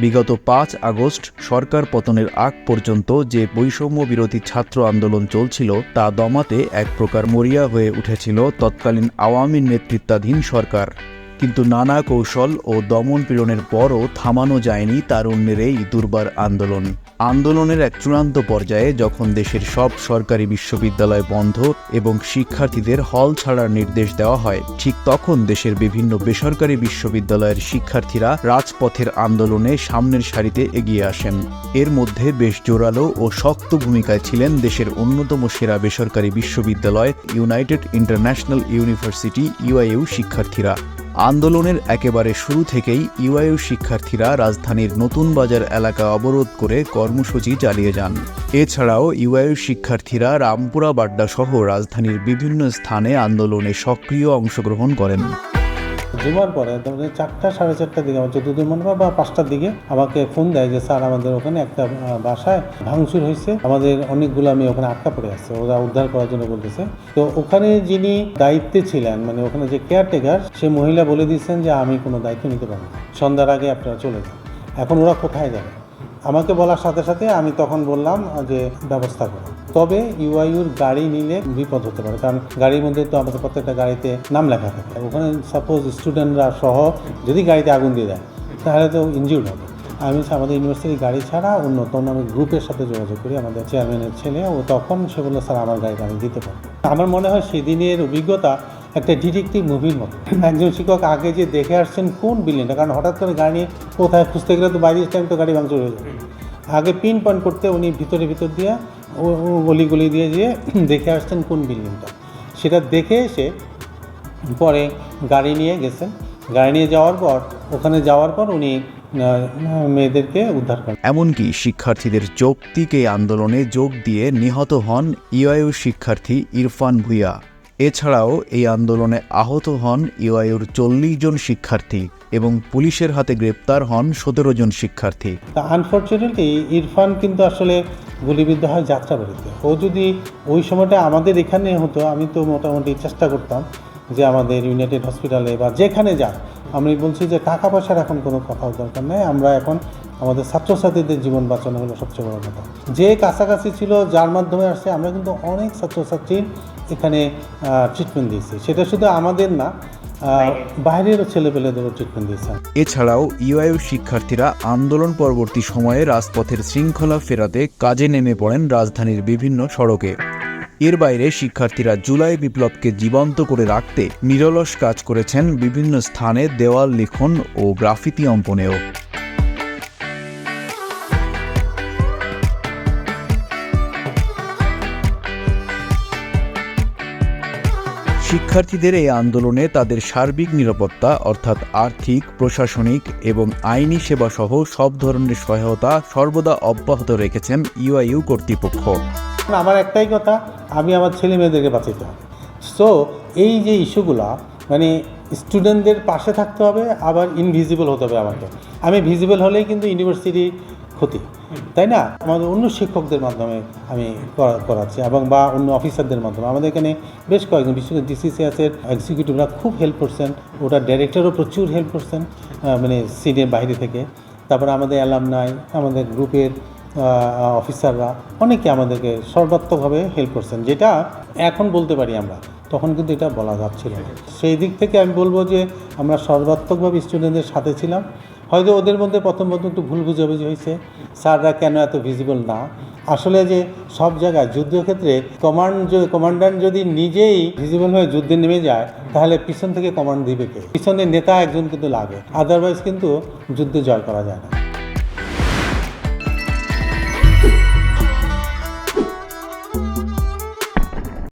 বিগত পাঁচ আগস্ট সরকার পতনের আগ পর্যন্ত যে বৈষম্য বিরোধী ছাত্র আন্দোলন চলছিল তা দমাতে এক প্রকার মরিয়া হয়ে উঠেছিল তৎকালীন আওয়ামী নেতৃত্বাধীন সরকার। কিন্তু নানা কৌশল ও দমন পীড়নের পরও থামানো যায়নি তারুণ্যের এই দুর্বার আন্দোলন। আন্দোলনের এক চূড়ান্ত পর্যায়ে যখন দেশের সব সরকারি বিশ্ববিদ্যালয় বন্ধ এবং শিক্ষার্থীদের হল ছাড়ার নির্দেশ দেওয়া হয়, ঠিক তখন দেশের বিভিন্ন বেসরকারি বিশ্ববিদ্যালয়ের শিক্ষার্থীরা রাজপথের আন্দোলনে সামনের সারিতে এগিয়ে আসেন। এর মধ্যে বেশ জোরালো ও শক্ত ভূমিকায় ছিলেন দেশের অন্যতম সেরা বেসরকারি বিশ্ববিদ্যালয় ইউনাইটেড ইন্টারন্যাশনাল ইউনিভার্সিটি ইউআইউ শিক্ষার্থীরা। আন্দোলনের একেবারে শুরু থেকেই ইউআইউ শিক্ষার্থীরা রাজধানীর নতুন বাজার এলাকা অবরোধ করে কর্মসূচি চালিয়ে যান। এছাড়াও ইউআইউ শিক্ষার্থীরা রামপুরা বাড্ডাসহ রাজধানীর বিভিন্ন স্থানে আন্দোলনে সক্রিয় অংশগ্রহণ করেন। জুমার পরে তোমাদের চারটা, সাড়ে চারটার দিকে আমার চতুর্থ মনে বা পাঁচটার দিকে আমাকে ফোন দেয় যে, স্যার, আমাদের ওখানে একটা বাসায় ভাঙচুর হয়েছে। আমাদের অনেকগুলো আমি ওখানে আটকা পড়ে আছে। ওরা উদ্ধার করার জন্য বলতেছে। তো ওখানে যিনি দায়িত্বে ছিলেন মানে ওখানে যে কেয়ারটেকার সে মহিলা বলে দিয়েছেন যে, আমি কোনো দায়িত্ব নিতে পারব সন্ধ্যার আগে আপনারা চলে যান। এখন ওরা কোথায় যাবে? আমাকে বলার সাথে সাথে আমি তখন বললাম যে, ব্যবস্থা করো। তবে ইউআইউর গাড়ি নিলে বিপদ হতে পারে। কারণ গাড়ির মধ্যে তো আমাদের প্রত্যেকটা গাড়িতে নাম লেখা থাকে। ওখানে সাপোজ স্টুডেন্টরা সহ যদি গাড়িতে আগুন দিয়ে দেয়, তাহলে তো ইনজিউর্ড হবে। আমি আমাদের ইউনিভার্সিটির গাড়ি ছাড়া অন্য আমি গ্রুপের সাথে যোগাযোগ করি। আমাদের চেয়ারম্যানের ছেলে, ও তখন সে বলল, স্যার, আমার গাড়িটা আমি দিতে পারব। আমার মনে হয় সেদিনের অভিজ্ঞতা একটা ডিটেকটিভ মুভির মতো। একজন শিক্ষক আগে যে দেখে আসছেন কোন বিল্ডিংটা কারণ হঠাৎ করে গাড়ি কোথায় খুঁজতে গেলে তো বাইরের টাইম তো গাড়ি ভাঙচুর হয়ে যাবে আগে পিন পয়েন্ট করতে উনি ভিতরে ভিতর দিয়ে গলি গলি দিয়ে দিয়ে দেখে আসছেন কোন বিল্ডিংটা। সেটা দেখে এসে পরে গাড়ি নিয়ে গেছেন। গাড়ি নিয়ে যাওয়ার পর ওখানে যাওয়ার পর উনি মেয়েদেরকে উদ্ধার করেন। এমনকি শিক্ষার্থীদের যৌক্তিক এই আন্দোলনে যোগ দিয়ে নিহত হন ইউআইইউ শিক্ষার্থী ইরফান ভুইয়া। এছাড়াও এই আন্দোলনে আহত হন ইউআইউর চল্লিশ জন শিক্ষার্থী এবং পুলিশের হাতে গ্রেপ্তার হন সতেরো জন শিক্ষার্থী। তা আনফর্চুনেটলি ইরফান কিন্তু আসলে গুলিবিদ্ধ হয় যাত্রাবাড়িতে ও যদি ওই সময়টা আমাদের এখানে হতো, আমি তো মোটামুটি চেষ্টা করতাম যে আমাদের ইউনাইটেড হসপিটালে বা যেখানে যাক, আমি বলছি যে টাকা পয়সার এখন কোনো কথা দরকার নেই, আমরা এখন আমাদের ছাত্রছাত্রীদের জীবন বাঁচানো হলো সবচেয়ে বড় কথা যে কাছাকাছি ছিল, যার মাধ্যমে আসছে, আমরা কিন্তু অনেক ছাত্রছাত্রীর এখানে ট্রিটমেন্ট দিয়েছি। সেটা শুধু আমাদের না বাইরেরও ছেলেপেলেদেরও ট্রিটমেন্ট দিয়েছেন এছাড়াও ইউআইউ শিক্ষার্থীরা আন্দোলন পরবর্তী সময়ে রাজপথের শৃঙ্খলা ফেরাতে কাজে নেমে পড়েন রাজধানীর বিভিন্ন সড়কে। এর বাইরে শিক্ষার্থীরা জুলাই বিপ্লবকে জীবন্ত করে রাখতে নিরলস কাজ করেছেন বিভিন্ন স্থানে দেওয়াল, লিখন ও গ্রাফিতি অঙ্কনেও। শিক্ষার্থীদের এই আন্দোলনে তাদের সার্বিক নিরাপত্তা, অর্থাৎ আর্থিক, প্রশাসনিক এবং আইনি সেবা সহ সব ধরনের সহায়তা সর্বদা অব্যাহত রেখেছেন ইউআইইউ কর্তৃপক্ষ। আমার একটাই কথা, আমি আমার ছেলে মেয়েদেরকে বাঁচাতে সো এই যে ইস্যুগুলা মানে স্টুডেন্টদের পাশে থাকতে হবে, আবার ইনভিজিবল হতে হবে আমাকে। আমি ভিজিবল হলেই কিন্তু ইউনিভার্সিটির ক্ষতি। তাই না? আমাদের অন্য শিক্ষকদের মাধ্যমে আমি করা- করাচ্ছি এবং বা অন্য অফিসারদের মাধ্যমে। আমাদের এখানে বেশ কয়েকজন বিশেষ করে ডিসিসিএসের এক্সিকিউটিভরা খুব হেল্প করছেন। ওটা ডাইরেক্টরও প্রচুর হেল্প করছেন মানে সিনিয়র বাইরে থেকে। তারপরে আমাদের অ্যালামনাই আমাদের গ্রুপের অফিসাররা অনেকে আমাদেরকে সর্বাত্মকভাবে হেল্প করছেন। যেটা এখন বলতে পারি আমরা, তখন কিন্তু এটা বলা যাচ্ছিল না। সেই দিক থেকে আমি বলব যে আমরা সর্বাত্মকভাবে স্টুডেন্টদের সাথে ছিলাম। হয়তো ওদের মধ্যে প্রথম প্রথম একটু ভুল বুঝাবুঝি হয়েছে। স্যাররা কেন এত ভিজিবল না? আসলে যে সব জায়গায় যুদ্ধক্ষেত্রে কমান্ড কমান্ডান্ট যদি নিজেই ভিজিবল হয়ে যুদ্ধে নেমে যায়, তাহলে পিছন থেকে কমান্ড দিবে কে? পিছনে নেতা একজন কিন্তু লাগে। আদারওয়াইজ কিন্তু যুদ্ধে জয় করা যায় না।